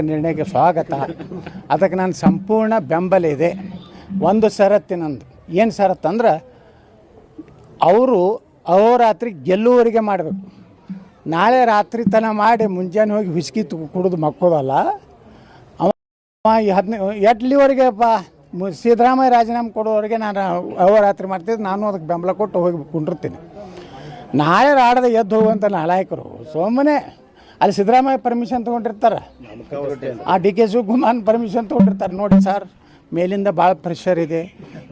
ನಿರ್ಣಯಕ್ಕೆ ಸ್ವಾಗತ. ಅದಕ್ಕೆ ನಾನು ಸಂಪೂರ್ಣ ಬೆಂಬಲ ಇದೆ. ಒಂದು ಷರತ್ತಿನಂದು ಏನು ಸರತ್ತಂದ್ರೆ ಅವರು ಅಹೋರಾತ್ರಿ ಗೆಲ್ಲುವರಿಗೆ ಮಾಡಬೇಕು. ನಾಳೆ ರಾತ್ರಿ ತನ ಮಾಡಿ ಮುಂಜಾನೆ ಹೋಗಿ ಹುಸ್ಕಿ ಕುಡಿದು ಮಕ್ಕೋದಲ್ಲ, ಅವ ಹದಿನೈದು ಎಟ್ಲಿವರೆಗೆಪ್ಪ ಮು- ಸಿದ್ದರಾಮಯ್ಯ ರಾಜೀನಾಮೆ ಕೊಡೋವರೆಗೆ ನಾನು ಅಹೋರಾತ್ರಿ ಮಾಡ್ತಿದ್ದು. ನಾನು ಅದಕ್ಕೆ ಬೆಂಬಲ ಕೊಟ್ಟು ಹೋಗಿ ಕುಂಡಿರ್ತೀನಿ. ನಾಳೆ ಆಡದ ಎದ್ದು ಹೋಗುವಂಥ ನಾಲಾಯಕರು, ಸುಮ್ಮನೆ ಅಲ್ಲಿ ಸಿದ್ದರಾಮಯ್ಯ ಪರ್ಮಿಷನ್ ತೊಗೊಂಡಿರ್ತಾರೆ? ಆ ಡಿ ಕೆ ಶಿವಕುಮಾರ್ ಪರ್ಮಿಷನ್ ತೊಗೊಂಡಿರ್ತಾರೆ. ನೋಡಿ ಸರ್ ಮೇಲಿಂದ ಭಾಳ ಪ್ರೆಷರ್ ಇದೆ.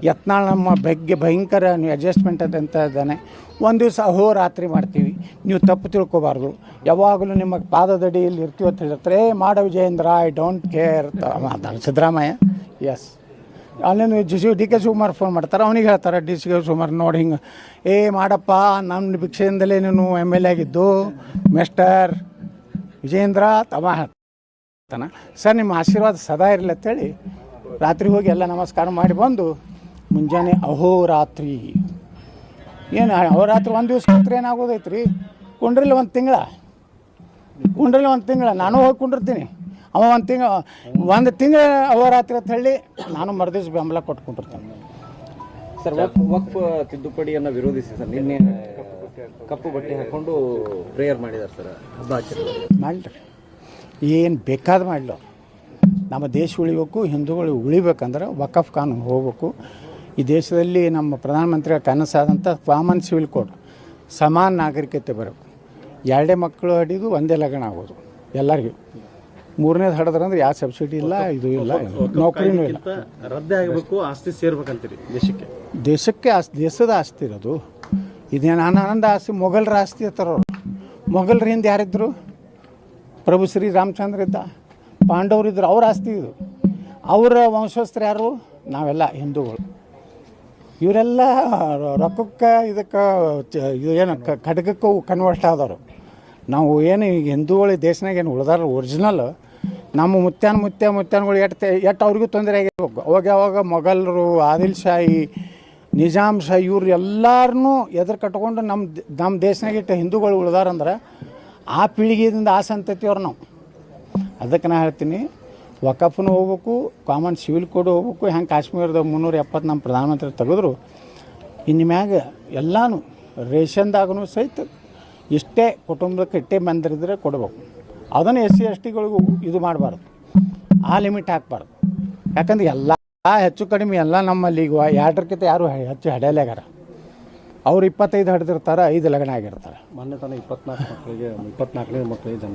ಯತ್ನಾಳ್ ನಮ್ಮ ಬಗ್ಗೆ ಭಯಂಕರ ನೀವು ಅಡ್ಜಸ್ಟ್ಮೆಂಟ್ ಅಂತ ಇದ್ದಾನೆ. ಒಂದು ದಿವಸ ಅಹೋರಾತ್ರಿ ಮಾಡ್ತೀವಿ. ನೀವು ತಪ್ಪು ತಿಳ್ಕೊಬಾರ್ದು. ಯಾವಾಗಲೂ ನಿಮ್ಮ ಪಾದದಡಿಯಲ್ಲಿ ಇರ್ತೀವಿ ಅಂತ ಹೇಳಿರ್ತಾರೆ ಏ, ಮಾಡ ವಿಜಯೇಂದ್ರ ಐ ಡೋಂಟ್ ಕೇರ್ ಮಾತಾಡ ಸಿದ್ದರಾಮಯ್ಯ. ಎಸ್ ಅಲ್ಲಿಂದ G C, D K Shivakumar phone ಮಾಡ್ತಾರೆ. ಅವನಿಗೆ ಹೇಳ್ತಾರೆ, ಡಿ ಸಿ ಕೆ ಶಿವಕುಮಾರ್, ನೋಡಿ ಹಿಂಗೆ, ಏ, ಮಾಡಪ್ಪ ನಮ್ಮ ಭಿಕ್ಷೆಯಿಂದಲೇ ನೀನು ಎಂ ಎಲ್ ಎ ಆಗಿದ್ದು ಮಿಸ್ಟರ್ ವಿಜಯೇಂದ್ರ ತಮ್ಮ ಹೇಳ್ತಾನ ಸರ್, ನಿಮ್ಮ ಆಶೀರ್ವಾದ ಸದಾ ಇರಲಿ ಅಂತೇಳಿ ರಾತ್ರಿ ಹೋಗಿ ಎಲ್ಲ ನಮಸ್ಕಾರ ಮಾಡಿ ಬಂದು ಮುಂಜಾನೆ ಅಹೋರಾತ್ರಿ. ಏನು ಅಹೋರಾತ್ರಿ ಒಂದು ದಿವಸ ರಾತ್ರಿ ಏನಾಗೋದೈತೆ ರೀ ಕುಂಡ್ರಲ್ಲಿ ಒಂದು ತಿಂಗಳ. ಕುಂಡ್ರಲ್ಲಿ ಒಂದು ತಿಂಗಳ. ನಾನು ಹೋಗಿ ಕುಂಡಿರ್ತೀನಿ. ಅವ ಒಂದು ತಿಂಗಳ ಒಂದು ತಿಂಗಳ ಅಹೋರಾತ್ರಿ ಅಂತ ಹೇಳಿ ನಾನು ಮರುದಿವ್ಸ ಬೆಂಬಲ ಕೊಟ್ಕೊಂಡಿರ್ತೀನಿ ಸರ್ ವಕ್ ವಕ್ಫ್ ತಿದ್ದುಪಡಿಯನ್ನು ವಿರೋಧಿಸಿ ಸರ್. ನಿನ್ನೆ ಕಪ್ಪು ಬಟ್ಟೆ ಹಾಕೊಂಡು ಪ್ರೇಯರ್ ಮಾಡಿದ್ದಾರೆ ಸರ್ ಹಬ್ಬ ಆಚರಣೆ ಏನು ಬೇಕಾದ ಮಾಡಲು ನಮ್ಮ ದೇಶ ಉಳಿಬೇಕು ಹಿಂದೂಗಳು ಉಳಿಬೇಕಂದ್ರೆ ವಕಫ್ ಕಾನೂನು ಹೋಗ್ಬೇಕು. ಈ ದೇಶದಲ್ಲಿ ನಮ್ಮ ಪ್ರಧಾನಮಂತ್ರಿಗಳ ಕನಸಾದಂಥ ಕಾಮನ್ ಸಿವಿಲ್ ಕೋಡ್ ಸಮಾನ ನಾಗರಿಕತೆ ಬರಬೇಕು. ಎರಡೇ ಮಕ್ಕಳು ಹಡಿದು ಒಂದೇ ಲಗ್ನ ಆಗೋದು ಎಲ್ಲರಿಗೂ. ಮೂರನೇದು ಹಡಿದ್ರಂದ್ರೆ ಯಾವ ಸಬ್ಸಿಡಿ ಇಲ್ಲ ಇದು ಇಲ್ಲ ನೌಕರಿನೂ ಇಲ್ಲ. ರದ್ದೆ ಆಗಬೇಕು ಆಸ್ತಿ ಸೇರ್ಬೇಕಂತೀರಿ ದೇಶಕ್ಕೆ. ದೇಶಕ್ಕೆ ಆಸ್ತಿ ದೇಶದ ಆಸ್ತಿ ಇರೋದು. ಇದೇನು ಆನಂದ ಆಸ್ತಿ ಮೊಘಲರ ಆಸ್ತಿ ಇರ್ತಾರೆ ಮೊಘಲರ ಹಿಂದೆ ಯಾರಿದ್ರು? ಪ್ರಭು ಶ್ರೀ ರಾಮಚಂದ್ರ ಇದ್ದ. ಪಾಂಡವರು ಇದ್ದರು ಅವ್ರ ಆಸ್ತಿ ಇದು. ಅವರ ವಂಶಸ್ಥರು ಯಾರು? ನಾವೆಲ್ಲ ಹಿಂದೂಗಳು. ಇವರೆಲ್ಲ ರೊಕ್ಕಕ್ಕೆ, ಇದಕ್ಕೆ ಇದು ಏನು ಖಡ್ಗಕ್ಕೂ ಕನ್ವರ್ಟ್ ಆದವರು. ನಾವು ಏನು ಈಗ ಹಿಂದೂಗಳು ದೇಶನಾಗ ಏನು ಉಳ್ದಾರ ಒರಿಜಿನಲ್ ನಮ್ಮ ಮುತ್ಯಾನ ಮುತ್ಯ ಮುತ್ಯಾನ್ಗಳು ಎಟ್ಟು ಎಟ್ಟು ಅವ್ರಿಗೂ ತೊಂದರೆ ಆಗಿರ್ಬೇಕು. ಅವಾಗ ಯಾವಾಗ ಮೊಘಲರು ಆದಿಲ್ ಶಾಹಿ ನಿಜಾಮ್ ಶಾಹಿ ಇವ್ರು ಎಲ್ಲರನ್ನೂ ಎದುರು ಕಟ್ಕೊಂಡು ನಮ್ಮ ನಮ್ಮ ದೇಶನಾಗ ಇಟ್ಟು ಹಿಂದೂಗಳು ಉಳ್ದಾರಂದ್ರೆ ಆ ಪೀಳಿಗೆಯಿಂದ ಆ ಸಂತತಿಯವ್ರು ನಾವು. ಅದಕ್ಕೆ ನಾ ಹೇಳ್ತೀನಿ, ವಕಫ್ನು ಹೋಗ್ಬೇಕು, ಕಾಮನ್ ಸಿವಿಲ್ ಕೋಡ್ ಹೋಗ್ಬೇಕು, ಹೆಂಗೆ ಕಾಶ್ಮೀರದ ಮುನ್ನೂರ ಎಪ್ಪತ್ತು ನಮ್ಮ ಪ್ರಧಾನಮಂತ್ರಿ ತೆಗೆದ್ರು ಇನ್ನು ಮ್ಯಾಗ ಎಲ್ಲನೂ ರೇಷನ್ದಾಗೂ ಸಹಿತ ಇಷ್ಟೇ ಕುಟುಂಬಕ್ಕೆ ಇಷ್ಟೇ ಮಂದಿರಿದ್ರೆ ಕೊಡ್ಬೇಕು. ಅದನ್ನು ಎಸ್ ಸಿ ಎಸ್ ಟಿಗಳಿಗೂ ಇದು ಮಾಡಬಾರ್ದು. ಆ ಲಿಮಿಟ್ ಹಾಕಬಾರ್ದು. ಯಾಕಂದ್ರೆ ಎಲ್ಲ ಹೆಚ್ಚು ಕಡಿಮೆ ಎಲ್ಲ ನಮ್ಮಲ್ಲಿ ಈಗ ಎರಡರಕ್ಕಿಂತ ಯಾರು ಹೆಚ್ಚು ಹಡೆಯಲಾಗಾರ. ಅವ್ರು ಇಪ್ಪತ್ತೈದು ಹಡ್ದಿರ್ತಾರೆ, ಐದು ಲಗ್ನ ಆಗಿರ್ತಾರೆ. ಮೊನ್ನೆ ತನಕ ಇಪ್ಪತ್ನಾಲ್ಕು ಮಕ್ಕಳಿಗೆ, ಇಪ್ಪತ್ನಾಲ್ಕನೇ ಮಕ್ಕಳಿಗೆ ಜನ್ಮ